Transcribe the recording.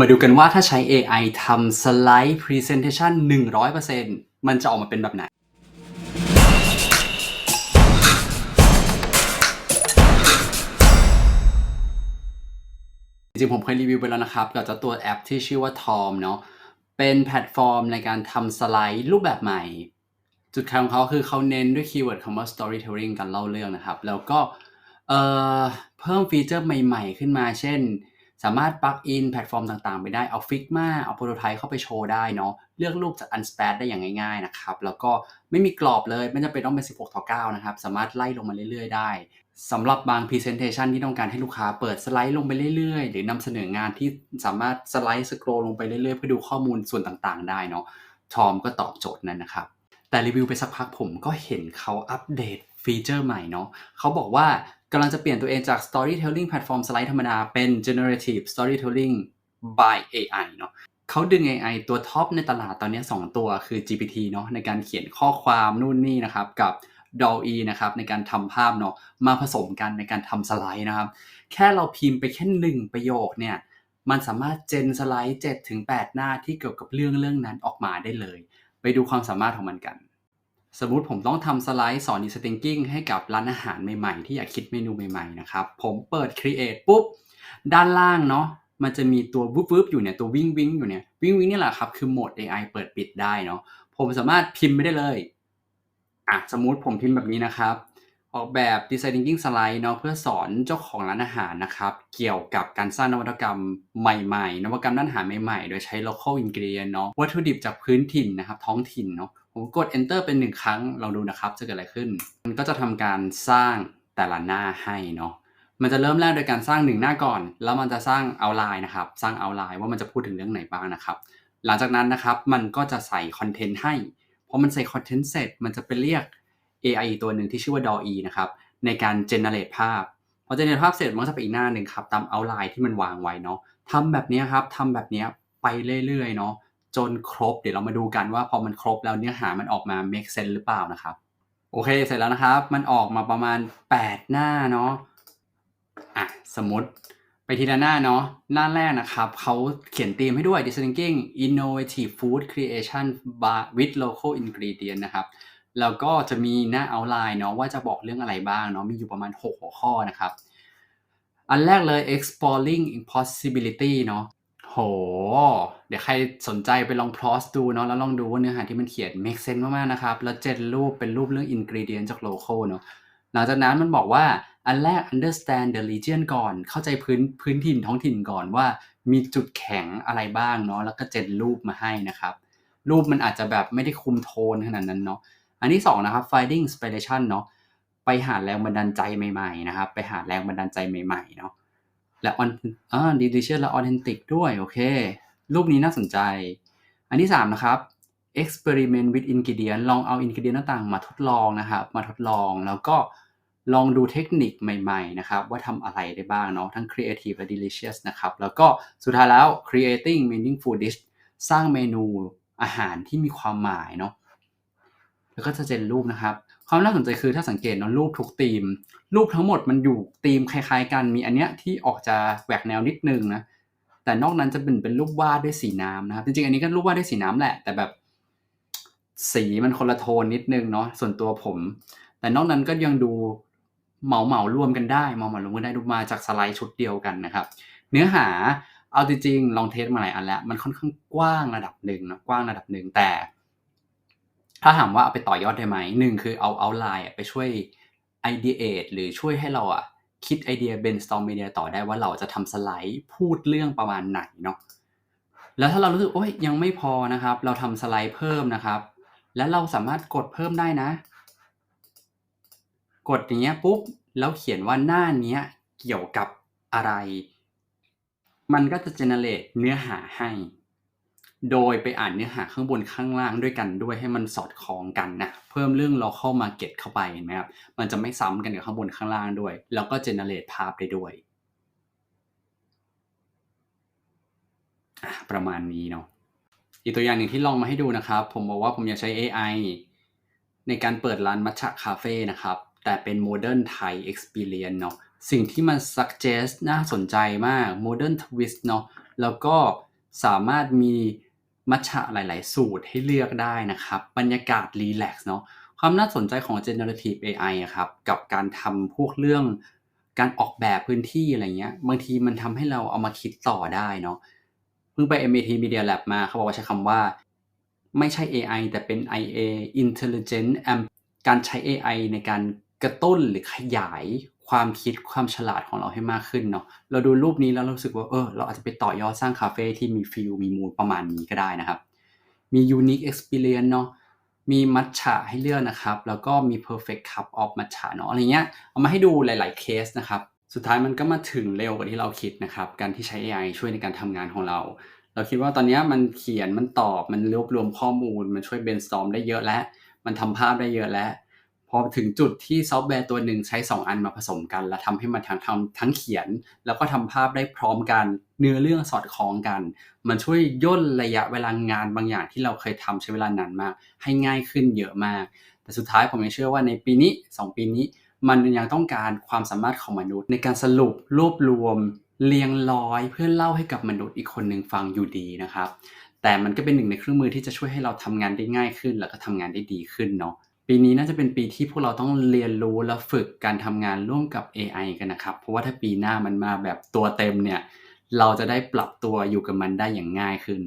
มาดูกันว่าถ้าใช้ AI ทำสไลด์ Presentation 100%มันจะออกมาเป็นแบบไหน จริงผมเคยรีวิวไปแล้วนะครับกับเจ้าตัวแอปที่ชื่อว่า Tom เนาะเป็นแพลตฟอร์มในการทำสไลด์รูปแบบใหม่ จุดขายของเขาคือเขาเน้นด้วยคีย์เวิร์ดคำว่า storytelling การเล่าเรื่องนะครับ แล้วก็เเพิ่มฟีเจอร์ใหม่ๆ ขึ้นมาเช่น สามารถปลักอินแพลตฟอร์มต่างๆ ไปได้ เอา Figma เอา Prototype เข้าไปโชว์ได้เนาะ เลือกรูปจาก Unsplash ได้อย่างง่ายๆนะครับ แล้วก็ไม่มีกรอบเลย ไม่จำเป็นต้องเป็น 16 ต่อ 9 นะครับ สามารถไล่ลงมาเรื่อยๆ ได้สำหรับบาง Presentation ที่ต้องการให้ลูกค้าเปิดสไลด์ลงไปเรื่อยๆ หรือนำเสนองานที่สามารถสไลด์สครอลลงไปเรื่อยๆ เพื่อดูข้อมูลส่วนต่างๆ ได้เนาะทอมก็ตอบโจทย์นั้นนะครับ แต่รีวิวไปสักพักผมก็เห็นเขาอัปเดตฟีเจอร์ใหม่เนาะเขาบอกว่ากำลังจะเปลี่ยนตัวเองจาก storytelling platform สไลด์ธรรมดาเป็น generative storytelling by AI เนาะเขาดึง AI ตัวท็อปในตลาดตอนนี้ 2 ตัวคือ GPT เนาะในการเขียนข้อความนู่นนี่นะครับ กับ DALL-E นะครับในการทำภาพเนาะมาผสมกันในการทำสไลด์นะครับ แค่เราพิมพ์ไปแค่หนึ่งประโยคเนี่ยมันสามารถเจนสไลด์7ถึง8หน้าที่เกี่ยวกับเรื่องเรื่องนั้นออกมาได้เลย ไปดูความสามารถของมันกัน สมมุติผมต้องทำสไลด์สอน e-stinking ให้กับร้านอาหารใหม่ๆ ที่อยากคิดเมนูใหม่ๆนะครับ ผมเปิด create ปุ๊บ ด้านล่างเนาะมันจะมีตัววุบๆอยู่เนี่ยตัววิ่งวิ่งอยู่เนี่ยวิ่งวิ่งนี่แหละครับคือโหมด AI เปิดปิดได้เนาะผมสามารถพิมพ์ไม่ได้เลยอะสมมุติผมพิมพ์แบบนี้นะครับ ออกแบบ design thinking slide เนาะเพื่อสอนเจ้าของร้านอาหารนะครับ เกี่ยวกับการสร้างนวัตกรรมใหม่ๆ นวัตกรรมด้านอาหารใหม่ๆ โดยใช้ local ingredient เนาะวัตถุดิบจากพื้นถิ่นนะครับ ท้องถิ่นเนาะผมกด enter เป็นหนึ่งครั้งลองดูนะครับ จะเกิดอะไรขึ้น มันก็จะทำการสร้างแต่ละหน้าให้เนาะมันจะเริ่มแรกโดยการสร้างหนึ่งหน้าก่อน แล้วมันจะสร้าง outline นะครับ สร้าง outline ว่ามันจะพูดถึงเรื่องไหนบ้างนะครับ หลังจากนั้นนะครับมันก็จะใส่คอนเทนต์ให้พอมันใส่คอนเทนต์เสร็จมันจะไปเรียก AI ตัวหนึ่งที่ชื่อว่า d a l e นะครับในการ generate ภาพพอ generate ภาพเสร็จมันก็จะไปอีกหน้าหนึ่งครับตาม outline ที่มันวางไว้เนาะทำแบบนี้ครับทำแบบนี้ไปเรื่อยๆเนาะจนครบเดี๋ยวเรามาดูกันว่าพอมันครบแล้วเนื้อหามันออกมา make sense หรือเปล่านะครับโอเคเสร็จแล้วนะครับ มันออกมาประมาณ 8 หน้าเนาะอะสมมติไปทีละหน้าเนาะหน้าแรกนะครับเขาเขียนธีมให้ด้วย design thinking innovative food creation with local ingredient นะครับ แล้วก็จะมีหน้า outline เนาะว่าจะบอกเรื่องอะไรบ้างเนาะมีอยู่ประมาณ 6 หัวข้อนะครับ อันแรกเลย exploring impossibility เนาะโห เดี๋ยวใครสนใจไปลอง pause ดูเนาะแล้วลองดูว่าเนื้อหาที่มันเขียน make sense มากๆนะครับ แล้วเจนรูปเป็นรูปเรื่อง ingredient จาก local เนาะหลังจากนั้นมันบอกว่าอันแรก understand the region ก่อน เข้าใจพื้นพื้นถิ่นท้องถิ่นก่อนว่ามีจุดแข็งอะไรบ้างเนาะแล้วก็เจนรูปมาให้นะครับ รูปมันอาจจะแบบไม่ได้คุมโทนขนาดนั้นเนาะ อันที่สองนะครับ finding inspiration เนาะไปหาแรงบันดาลใจใหม่ๆนะครับ ไปหาแรงบันดาลใจใหม่ๆเนาะและ on อ่า delicious และ authentic ด้วย โอเค รูปนี้น่าสนใจ อันที่สามนะครับ experiment with ingredient ลองเอา ingredient ต่างๆ มาทดลองนะครับ มาทดลองแล้วก็ลองดูเทคนิคใหม่ๆนะครับ ว่าทำอะไรได้บ้างเนาะทั้ง creative และ delicious นะครับ แล้วก็สุดท้ายแล้ว creating meaningful dish สร้างเมนูอาหารที่มีความหมายเนาะ แล้วก็จะเจนรูปนะครับ ความน่าสนใจคือถ้าสังเกตนะรูปทุกธีม รูปทั้งหมดมันอยู่ธีมคล้าย ๆ กันมีอันเนี้ยที่ออกจะแหวกแนวนิดนึงนะแต่นอกนั้นจะเป็นเป็นรูปวาดด้วยสีน้ำนะครับ จริงๆอันนี้ก็รูปวาดด้วยสีน้ำแหละ แต่แบบสีมันคนละโทนนิดนึงเนาะส่วนตัวผม แต่นอกนั้นก็ยังดูเหมาเหมารวมกันได้เหมาเหมารวมกันได้ดูมาจากสไลด์ชุดเดียวกันนะครับ เนื้อหาเอาจริงๆลองเทสมาหลายอันแล้ว มันค่อนข้างกว้างระดับหนึ่งนะกว้างระดับหนึ่งแต่ ถ้าถามว่าเอาไปต่อยอดได้ไหมหนึ่งคือเอาเอาไลน์ไปช่วย ideate หรือช่วยให้เราอะคิดไอเดีย brainstorm ไอเดียต่อได้ว่าเราจะทำสไลด์พูดเรื่องประมาณไหนเนาะแล้วถ้าเรารู้สึกโอ้ยยังไม่พอนะครับ เราทำสไลด์เพิ่มนะครับ แล้วเราสามารถกดเพิ่มได้นะ กดอย่างเงี้ยปุ๊บแล้วเขียนว่าหน้าเนี้ยเกี่ยวกับอะไร มันก็จะ generate เนื้อหาให้ โดยไปอ่านเนื้อหาข้างบนข้างล่างด้วยกันด้วยให้มันสอดคล้องกันนะ เพิ่มเรื่อง local market เข้าไปเห็นไหมครับ มันจะไม่ซ้ำกันกับข้างบนข้างล่างด้วย แล้วก็ generate ภาพได้ด้วย ประมาณนี้เนาะ อีกตัวอย่างหนึ่งที่ลองมาให้ดูนะครับ ผมบอกว่าผมอยากใช้ AI ในการเปิดร้านมัทฉะคาเฟ่นะครับ แต่เป็น Modern Thai Experience เนาะ สิ่งที่มัน suggest น่าสนใจมาก Modern Twist เนาะ แล้วก็สามารถมี มัทฉะหลาย ๆ สูตรให้เลือกได้นะครับ บรรยากาศรีแลกซ์เนาะความน่าสนใจของ generative AI อะครับกับการทำพวกเรื่องการออกแบบพื้นที่อะไรเงี้ยบางทีมันทำให้เราเอามาคิดต่อได้เนาะเพิ่งไป MIT Media Lab มาเขาบอกว่าใช้คำว่า ไม่ใช่ AI แต่เป็น IA Intelligent การใช้ AI ในการกระตุ้นหรือขยาย ความคิดความฉลาดของเราให้มากขึ้นเนาะเราดูรูปนี้แล้วเรารู้สึกว่าเออเราอาจจะไปต่อยอดสร้างคาเฟ่ที่มีฟีลมีมูดประมาณนี้ก็ได้นะครับ มี unique experience เนาะมีมัทฉะให้เลือกนะครับ แล้วก็มี perfect cup of มัทฉะเนาะอะไรเงี้ยเอามาให้ดูหลาย ๆ เคสนะครับ สุดท้ายมันก็มาถึงเร็วกว่าที่เราคิดนะครับ การที่ใช้ AI ช่วยในการทำงานของเรา เราคิดว่าตอนนี้มันเขียนมันตอบมันรวบรวมข้อมูล มันช่วย brainstorm ได้เยอะแล้ว มันทำภาพได้เยอะแล้ว อถึงจุดที่ซอฟต์แวร์ตัวหนึ่งใช้ 2 อันมาผสมกัน แล้วทำให้มันทั้งทำทั้งเขียน แล้วก็ทำภาพได้พร้อมกัน เนื้อเรื่องสอดคล้องกัน มันช่วยย่นระยะเวลางานบางอย่างที่เราเคยทำใช้เวลานานมาก ให้ง่ายขึ้นเยอะมาก แต่สุดท้ายผมยังเชื่อว่าในปีนี้ 2 ปีนี้ มันยังต้องการความสามารถของมนุษย์ ในการสรุปรวบรวม เรียงร้อยเพื่อเล่าให้กับมนุษย์อีกคนหนึ่งฟังอยู่ดีนะครับ แต่มันก็เป็นหนึ่งในเครื่องมือที่จะช่วยให้เราทำงานได้ง่ายขึ้น แล้วก็ทำงานได้ดีขึ้นเนาะ ปีนี้น่าจะเป็นปีที่พวกเราต้องเรียนรู้และฝึกการทำงานร่วมกับ AI กันนะครับ เพราะว่าถ้าปีหน้ามันมาแบบตัวเต็มเนี่ย เราจะได้ปรับตัวอยู่กับมันได้อย่างง่ายขึ้น